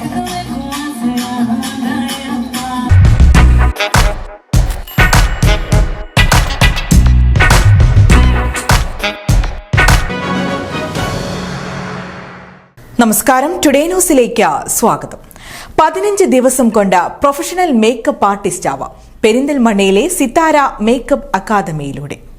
നമസ്കാരം. ടുഡേ ന്യൂസിലേക്ക് സ്വാഗതം. പതിനഞ്ച് ദിവസം കൊണ്ട് പ്രൊഫഷണൽ മേക്കപ്പ് ആർട്ടിസ്റ്റ് ആവാം. പെരിന്തൽമണ്ണയിലെ സിത്താര മേക്കപ്പ് അക്കാദമിയിലൂടെ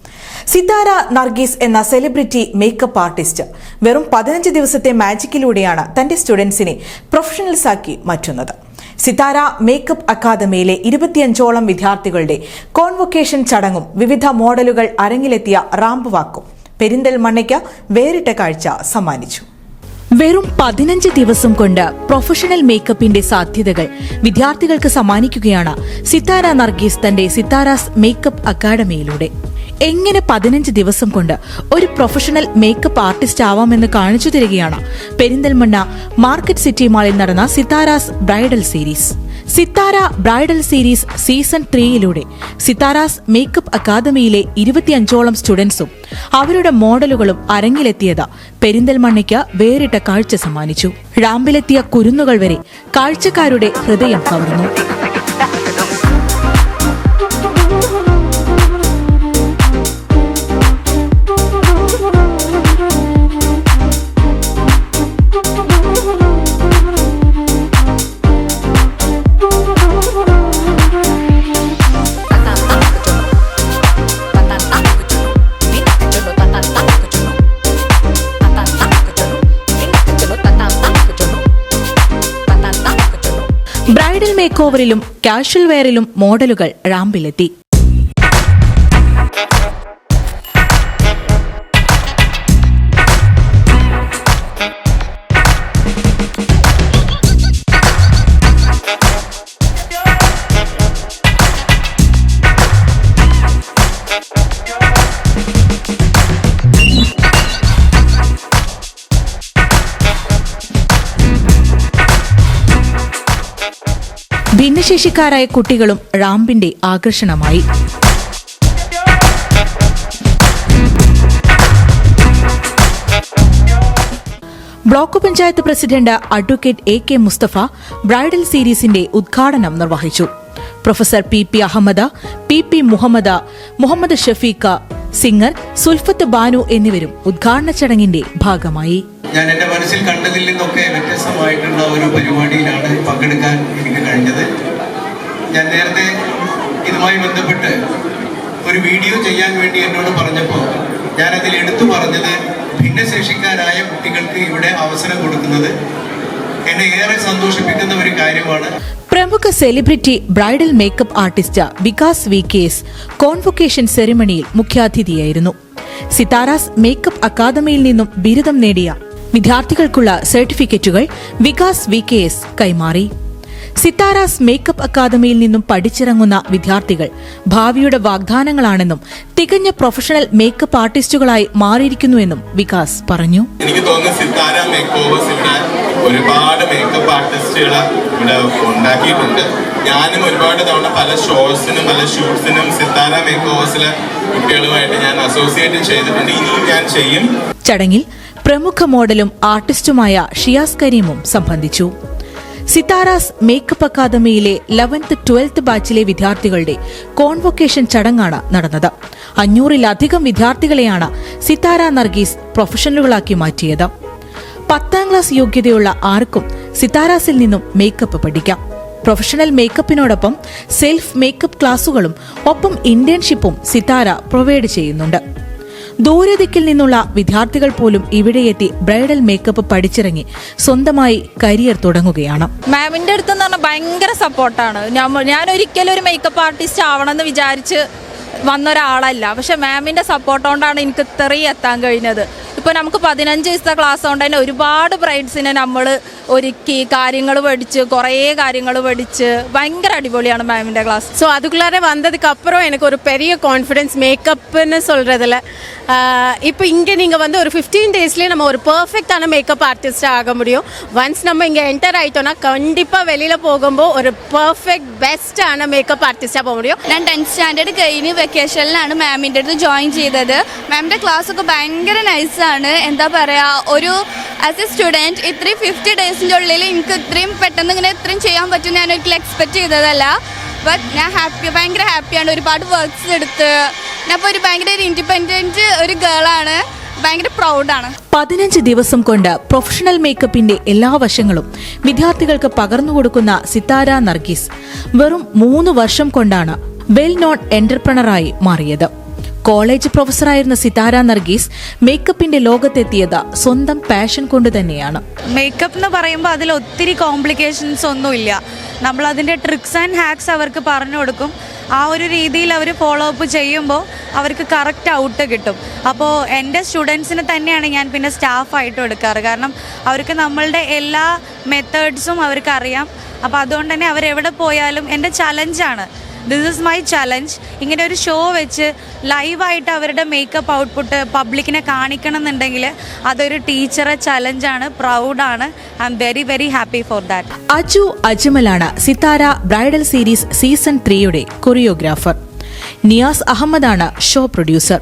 സിത്താര നർഗീസ് എന്ന സെലിബ്രിറ്റി മേക്കപ്പ് ആർട്ടിസ്റ്റ് വെറും പതിനഞ്ച് ദിവസത്തെ മാജിക്കിലൂടെയാണ് തന്റെ സ്റ്റുഡൻസിനെ പ്രൊഫഷണൽസ് ആക്കി മാറ്റുന്നത്. സിതാര മേക്കപ്പ് അക്കാദമിയിലെ ഇരുപത്തിയഞ്ചോളം വിദ്യാർത്ഥികളുടെ കോൺവൊക്കേഷൻ ചടങ്ങും വിവിധ മോഡലുകൾ അരങ്ങിലെത്തിയ റാമ്പ് വാക്കും പെരിന്തൽമണ്ണയ്ക്ക് വേറിട്ട കാഴ്ച സമ്മാനിച്ചു. വെറും പതിനഞ്ച് ദിവസം കൊണ്ട് പ്രൊഫഷണൽ മേക്കപ്പിന്റെ സാധ്യതകൾ വിദ്യാർത്ഥികൾക്ക് സമ്മാനിക്കുകയാണ് സിത്താര നർഗീസ് തന്റെ സിത്താരാസ് മേക്കപ്പ് അക്കാദമിയിലൂടെ എങ്ങനെ പതിനഞ്ച് ദിവസം കൊണ്ട് ഒരു പ്രൊഫഷണൽ മേക്കപ്പ് ആർട്ടിസ്റ്റ് ആവാമെന്ന് കാണിച്ചു തരികയാണ്. പെരിന്തൽമണ്ണ മാർക്കറ്റ് സിറ്റി മാളിൽ നടന്ന Sithara's bridal series Sithara bridal series season ത്രീയിലൂടെ Sithara's makeup അക്കാദമിയിലെ ഇരുപത്തിയഞ്ചോളം സ്റ്റുഡൻസും അവരുടെ മോഡലുകളും അരങ്ങിലെത്തിയത് പെരിന്തൽമണ്ണയ്ക്ക് വേറിട്ട കാഴ്ച സമ്മാനിച്ചു. റാമ്പിലെത്തിയ കുരുന്നുകൾ വരെ കാഴ്ചക്കാരുടെ ഹൃദയം കവർന്നു. മേക്ക് ഓവറിലും കാഷ്വൽ വെയറിലും മോഡലുകൾ റാമ്പിലെത്തി. ഭിന്നശേഷിക്കാരായ കുട്ടികളും റാമ്പിന്റെ ആകർഷണമായി. Block panchayat president advocate A K Mustafa bridal സീരീസിന്റെ ഉദ്ഘാടനം നിർവഹിച്ചു. Professor P P Ahammed P P Muhammed Muhammed Shafeeq singer Sulfath Banu എന്നിവരും ഉദ്ഘാടന ചടങ്ങിന്റെ ഭാഗമായി. ഞാൻ എന്റെ മനസ്സിൽ കണ്ടതിൽ നിന്നൊക്കെ വ്യത്യസ്തമായിട്ടുള്ള ഒരു പരിപാടിയിലാണ് പങ്കെടുക്കാൻ എനിക്ക് കഴിഞ്ഞത്. ഞാൻ നേരത്തെ ഇതുമായി ബന്ധപ്പെട്ട് ഒരു വീഡിയോ ചെയ്യാൻ വേണ്ടി എന്നോട് പറഞ്ഞപ്പോൾ ഞാൻ അതിൽ എടുത്തു പറഞ്ഞത് ഭിന്നശേഷിക്കാരായ കുട്ടികൾക്ക് ഇവിടെ അവസരം കൊടുക്കുന്നത് എന്നെ ഏറെ സന്തോഷിപ്പിക്കുന്ന ഒരു കാര്യമാണ്. പ്രമുഖ celebrity bridal makeup artist Vikas V K's convocation സെറിമണിയിൽ മുഖ്യാതിഥിയായിരുന്നു. സിതാരാസ് മേക്കപ്പ് അക്കാദമിയിൽ നിന്നും ബിരുദം നേടിയ വിദ്യാർത്ഥികൾക്കുള്ള സർട്ടിഫിക്കറ്റുകൾ വികാസ് വി കെ എസ് കൈമാറി. സിതാരാസ് മേക്കപ്പ് അക്കാദമിയിൽ നിന്നും പഠിച്ചിറങ്ങുന്ന വിദ്യാർത്ഥികൾ ഭാവിയുടെ വാഗ്ദാനങ്ങളാണെന്നും തികഞ്ഞ പ്രൊഫഷണൽ മേക്കപ്പ് ആർട്ടിസ്റ്റുകളായി മാറിയിരിക്കുന്നുവെന്നും വികാസ് പറഞ്ഞു. എനിക്ക് തോന്നുന്നു സിത്താര മേക്ക് ഓവേഴ്സ് ഇവിടെ ഒരുപാട് മേക്കപ്പ് ആർട്ടിസ്റ്റുകൾ ഇവിടെ ഉണ്ടാക്കിയിട്ടുണ്ട്. ഞാനും ഒരുപാട് തവണ പല ഷോസിനും പല ഷൂട്ട്സിനും സിത്താര മേക്ക് ഓവേഴ്സിലെ കുട്ടികളുമായിട്ട് ഞാൻ അസോസിയേറ്റ് ചെയ്തിട്ടുണ്ട്. ഇനിയും ഞാൻ ചെയ്യും. ചടങ്ങിൽ പ്രമുഖ മോഡലും ആർട്ടിസ്റ്റുമായ ഷിയാസ് കരീമും സംബന്ധിച്ചു. സിതാരാസ് മേക്കപ്പ് അക്കാദമിയിലെ ലെവൻത്ത് ട്വൽത്ത് ബാച്ചിലെ വിദ്യാർത്ഥികളുടെ കോൺവൊക്കേഷൻ ചടങ്ങാണ് നടന്നത്. അഞ്ഞൂറിലധികം വിദ്യാർത്ഥികളെയാണ് സിതാര നർഗീസ് പ്രൊഫഷണലുകളാക്കി മാറ്റിയത്. പത്താം ക്ലാസ് യോഗ്യതയുള്ള ആർക്കും സിതാരാസിൽ നിന്നും മേക്കപ്പ് പഠിക്കാം. പ്രൊഫഷണൽ മേക്കപ്പിനോടൊപ്പം സെൽഫ് മേക്കപ്പ് ക്ലാസുകളും ഒപ്പം ഇന്റേൺഷിപ്പും സിതാര പ്രൊവൈഡ് ചെയ്യുന്നുണ്ട്. ദൂരദിക്കിൽ നിന്നുള്ള വിദ്യാർത്ഥികൾ പോലും ഇവിടെയെത്തി ബ്രൈഡൽ മേക്കപ്പ് പഠിച്ചിറങ്ങി സ്വന്തമായി കരിയർ തുടങ്ങുകയാണ്. മാമിന്റെ അടുത്ത് ഭയങ്കര സപ്പോർട്ടാണ് ഞാൻ ഒരിക്കലും ഒരു മേക്കപ്പ് ആർട്ടിസ്റ്റ് ആവണമെന്ന് വിചാരിച്ച് വന്ന ഒരാളല്ല പക്ഷെ മാമിന്റെ സപ്പോർട്ട് കൊണ്ടാണ് എനിക്ക് ഇത്രയും എത്താൻ കഴിഞ്ഞത്. ഇപ്പോൾ നമുക്ക് പതിനഞ്ച് ദിവസത്തെ ക്ലാസ് കൊണ്ട് തന്നെ ഒരുപാട് ബ്രൈഡ്സിനെ നമ്മൾ ഒരുക്കി കാര്യങ്ങൾ പഠിച്ച് കുറേ കാര്യങ്ങൾ പഠിച്ച് ഭയങ്കര അടിപൊളിയാണ് മാമിൻ്റെ ക്ലാസ് ஸோ அதுக்குள்ளார வந்ததுக்கு அப்புறம் எனக்கு ஒரு பெரிய கான்ஃபிடென்ஸ் மேக்கப்னு சொல்கிறதுல இப்போ இங்கே நீங்கள் வந்து ஒரு ஃபிஃப்டீன் டேஸ்லேயே நம்ம ஒரு பர்ஃபெக்டான மேக்கப் ஆர்டிஸ்ட் ஆக முடியும் ஒன்ஸ் நம்ம இங்கே என்டர் ஆயிட்டோம்னா கண்டிப்பாக வெளியில் போகும்போது ஒரு பர்ஃபெக்ட் பெஸ்ட்டான മേക്കപ്പ് ആർട്ടിസ്റ്റാണ് പോകാൻ முடியும் ഞാൻ ടെൻത്ത് സ്റ്റാൻഡേർഡ് കഴിഞ്ഞ് വെക്കേഷനിലാണ് മാമിൻ്റെ അടുത്ത് ജോയിൻ ചെയ്തത് മാമിൻ്റെ ക്ലാസ്സൊക്കെ ഭയങ്കര നൈസാണ് എന്താ പറയുക ഒരു ആസ് എ സ്റ്റുഡൻറ്റ് ഇത്രയും ഫിഫ്റ്റി ഡേയ്സിൻ്റെ ഉള്ളിൽ എനിക്ക് ഇത്രയും പെട്ടെന്ന് ഇങ്ങനെ ഇത്രയും ചെയ്യാൻ പറ്റും ഞാൻ ഒരിക്കലും എക്സ്പെക്ട് ചെയ്തതല്ല ബട്ട് ഞാൻ ഹാപ്പി ഭയങ്കര ഹാപ്പിയാണ് ഒരുപാട് വർക്ക്സ് എടുത്ത് ഞാൻ ഒരു ഭയങ്കര ഒരു ഇൻഡിപെൻഡന്റ് ഒരു ഗേളാണ് ഭയങ്കര പ്രൗഡാണ് പതിനഞ്ച് ദിവസം കൊണ്ട് പ്രൊഫഷണൽ മേക്കപ്പിന്റെ എല്ലാ വശങ്ങളും വിദ്യാർത്ഥികൾക്ക് പകർന്നു കൊടുക്കുന്ന സിത്താര നർഗീസ് വെറും മൂന്ന് വർഷം കൊണ്ടാണ് വെൽ നോൺ എന്റർപ്രണറായി മാറിയത്. കോളേജ് പ്രൊഫസറായിരുന്ന സിതാര നർഗീസ് മേക്കപ്പിന്റെ ലോകത്തെത്തിയത് സ്വന്തം പാഷൻ കൊണ്ട് തന്നെയാണ്. മേക്കപ്പ് എന്ന് പറയുമ്പോൾ അതിൽ ഒത്തിരി കോംപ്ലിക്കേഷൻസ് ഒന്നുമില്ല. നമ്മൾ അതിന്റെ ട്രിക്സ് ആൻഡ് ഹാക്സ് അവർക്ക് പറഞ്ഞു കൊടുക്കും. ആ ഒരു രീതിയിൽ അവർ ഫോളോ അപ്പ് ചെയ്യുമ്പോൾ അവർക്ക് കറക്റ്റ് ഔട്ട് കിട്ടും. അപ്പോൾ എന്റെ സ്റ്റുഡൻസിന് തന്നെയാണ് ഞാൻ പിന്നെ സ്റ്റാഫായിട്ടും എടുക്കാറ്. കാരണം അവർക്ക് നമ്മളുടെ എല്ലാ മെത്തേഡ്സും അവർക്ക് അറിയാം. അപ്പോൾ അതുകൊണ്ട് തന്നെ അവരെവിടെ പോയാലും എന്റെ ചലഞ്ചാണ് ദിസ് ഇസ് മൈ ചലഞ്ച് ഇങ്ങനെ ഒരു ഷോ വെച്ച് ലൈവായിട്ട് അവരുടെ മേക്കപ്പ് ഔട്ട്പുട്ട് പബ്ലിക്കിനെ കാണിക്കണം എന്നുണ്ടെങ്കിൽ അതൊരു ടീച്ചറെ ചലഞ്ചാണ് പ്രൗഡാണ് I am very very happy for that Aju അജ്മലാണ് Sithara bridal series season ത്രീയുടെ choreographer Niyas അഹമ്മദാണ് show producer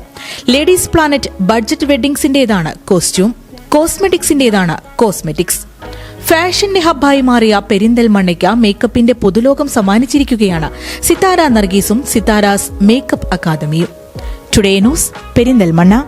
ladies planet budget വെഡ്ഡിങ്സിന്റേതാണ് costume കോസ്മെറ്റിക്സിന്റെതാണ് കോസ്മെറ്റിക്സ് ഫാഷന്റെ ഹബ്ബായി മാറിയ പെരിന്തൽമണ്ണയ്ക്ക് മേക്കപ്പിന്റെ പൊതുലോകം സമ്മാനിച്ചിരിക്കുകയാണ്. സിതാര നർഗീസും Sitara's makeup അക്കാദമിയും. Today news Perinthalmanna.